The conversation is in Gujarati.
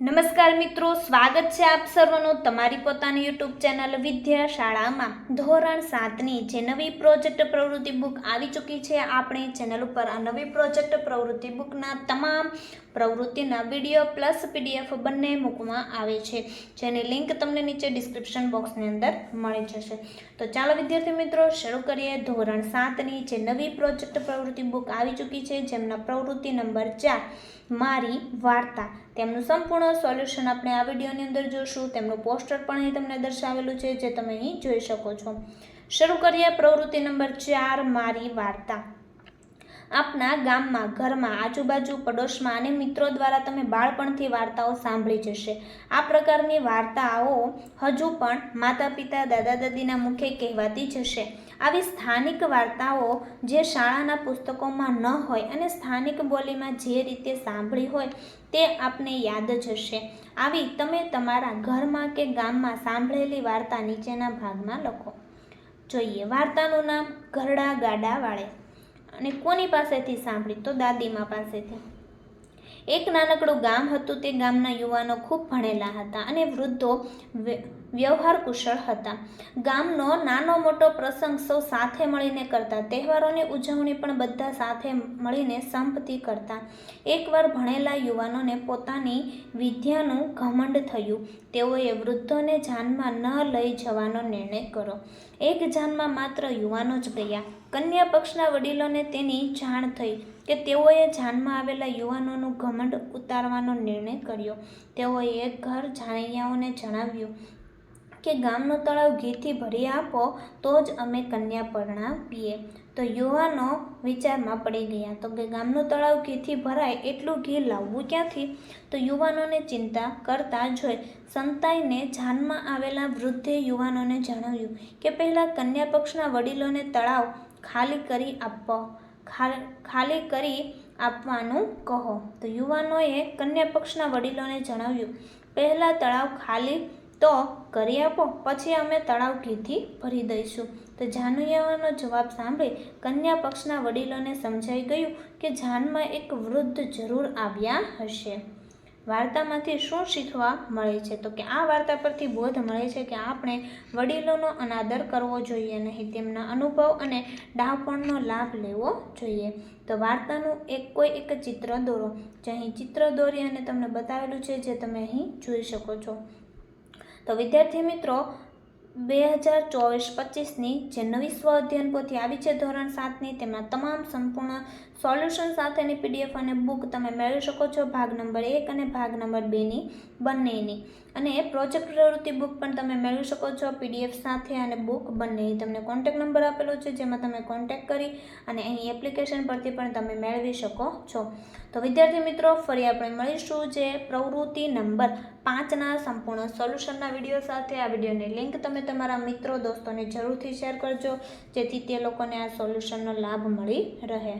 નમસ્કાર મિત્રો, સ્વાગત છે આપ સર્વનું તમારી પોતાની યુટ્યુબ ચેનલ વિદ્યા શાળામાં. ધોરણ સાતની જે નવી પ્રોજેક્ટ પ્રવૃત્તિ બુક આવી ચૂકી છે, આપણી ચેનલ ઉપર આ નવી પ્રોજેક્ટ પ્રવૃત્તિ બુકના તમામ પ્રવૃત્તિના વીડિયો પ્લસ પીડીએફ બંને મૂકવામાં આવે છે, જેની લિંક તમને નીચે ડિસ્ક્રિપ્શન બોક્સની અંદર મળી જશે. તો ચાલો વિદ્યાર્થી મિત્રો, શરૂ કરીએ ધોરણ સાતની, જે નવી પ્રોજેક્ટ પ્રવૃત્તિ બુક આવી ચૂકી છે, જેમના પ્રવૃત્તિ નંબર ચાર, મારી વાર્તા. તેમનું સંપૂર્ણ સોલ્યુશન આપણે આ વિડીયોની અંદર જોશું. તેમનું પોસ્ટર પણ અહીં તમને દર્શાવેલું છે, જે તમે અહીં જોઈ શકો છો. શરૂ કરીએ પ્રવૃત્તિ નંબર ચાર, મારી વાર્તા. આપના ગામમાં, ઘરમાં, આજુબાજુ, પડોશમાં અને મિત્રો દ્વારા તમે બાળપણથી વાર્તાઓ સાંભળી જશે. આ પ્રકારની વાર્તાઓ હજુ પણ માતા પિતા દાદા દાદીના મુખે કહેવાતી જશે. આવી સ્થાનિક વાર્તાઓ જે શાળાના પુસ્તકોમાં ન હોય અને સ્થાનિક બોલીમાં જે રીતે સાંભળી હોય તે આપને યાદ જ હશે આવી તમે તમારા ઘરમાં કે ગામમાં સાંભળેલી વાર્તા નીચેના ભાગમાં લખો. જોઈએ, વાર્તાનું નામ ઘરડા ગાડા વાળે. અને કોની પાસેથી સાંભળી? તો દાદીમા પાસેથી. એક નાનકડું ગામ હતું, તે ગામના યુવાનો ખૂબ ભણેલા હતા અને વૃદ્ધો વ્ય- વ્યવહાર કુશળ હતા. ગામનો નાનો મોટો પ્રસંગ સૌ સાથે મળીને કરતા, તહેવારોની ઉજવણી પણ બધા સાથે મળીને સંપથી કરતા. એકવાર ભણેલા યુવાનોને પોતાની વિદ્યાનું ઘમંડ થયું, તેઓએ વૃદ્ધોને જાનમાં ન લઈ જવાનો નિર્ણય કર્યો. એક જાનમાં માત્ર યુવાનો જ ગયા કન્યા પક્ષના વડીલોને તેની જાણ થઈ. કે તેઓએ જાનમાં આવેલા યુવાનોનું ઘમંડ ઉતારવાનો નિર્ણય કર્યો. તેઓએ ઘર જાણૈયાઓને જણાવ્યું કે, ગામનું તળાવ ઘીથી ભરી આપો, તો જ અમે કન્યા પરણાવીએ. તો યુવાનો વિચારમાં પડી ગયા. તો કે ગામનું તળાવ ઘીથી ભરાય, એટલું ઘી લાવવું ક્યાંથી? તો યુવાનોને ચિંતા કરતા જોઈ સંતાઈને જાનમાં આવેલા વૃદ્ધે યુવાનોને જણાવ્યું કે, પહેલાં કન્યા પક્ષના વડીલોને તળાવ ખાલી કરી આપો. ખાલી કરી આપવાનું કહો. તો યુવાનોએ કન્યા પક્ષના વડીલોને જણાવ્યું, પહેલાં તળાવ ખાલી તો કરી આપો, પછી અમે તળાવ ઘીથી ભરી દઈશું. તો જાનૈયાઓનો જવાબ સાંભળી કન્યા પક્ષના વડીલોને સમજાઈ ગયું કે જાનમાં એક વૃદ્ધ જરૂર આવ્યા હશે. વાર્તામાંથી શું શીખવા મળે છે? તો કે આ વાર્તા પરથી બોધ મળે છે કે આપણે વડીલોનો અનાદર કરવો જોઈએ નહીં, તેમના અનુભવ અને ડાહપણનો લાભ લેવો જોઈએ. તો વાર્તાનું એક કોઈ એક ચિત્ર દોરો. જે અહીં ચિત્ર દોરી અને તમને બતાવેલું છે, જે તમે અહીં જોઈ શકો છો. તો વિદ્યાર્થી મિત્રો બે હજાર ચોવીસ પચીસની જે નવી સ્વ અધ્યયન પોથી આવી છે ધોરણ સાતની. તેમાં તમામ સંપૂર્ણ સોલ્યુશન સાથેની પીડીએફ અને બુક તમે મેળવી શકો છો ભાગ નંબર એક અને ભાગ નંબર બેની બંનેની. અને એ પ્રોજેક્ટ પ્રવૃત્તિ બુક પણ તમે મેળવી શકો છો પીડીએફ સાથે અને બુક બંનેની. તમને કોન્ટેક નંબર આપેલો છે, જેમાં તમે કોન્ટેક કરી અને અહીં એપ્લિકેશન પરથી પણ તમે મેળવી શકો છો. તો વિદ્યાર્થી મિત્રો, ફરી આપણે મળીશું જે પ્રવૃત્તિ નંબર પાંચના સંપૂર્ણ સોલ્યુશનના વીડિયો સાથે આ વિડીયોની લિંક તમે તમારા મિત્રો, દોસ્તોને જરૂરથી શેર કરજો, જેથી તે લોકોને આ સોલ્યુશનનો લાભ મળી રહે.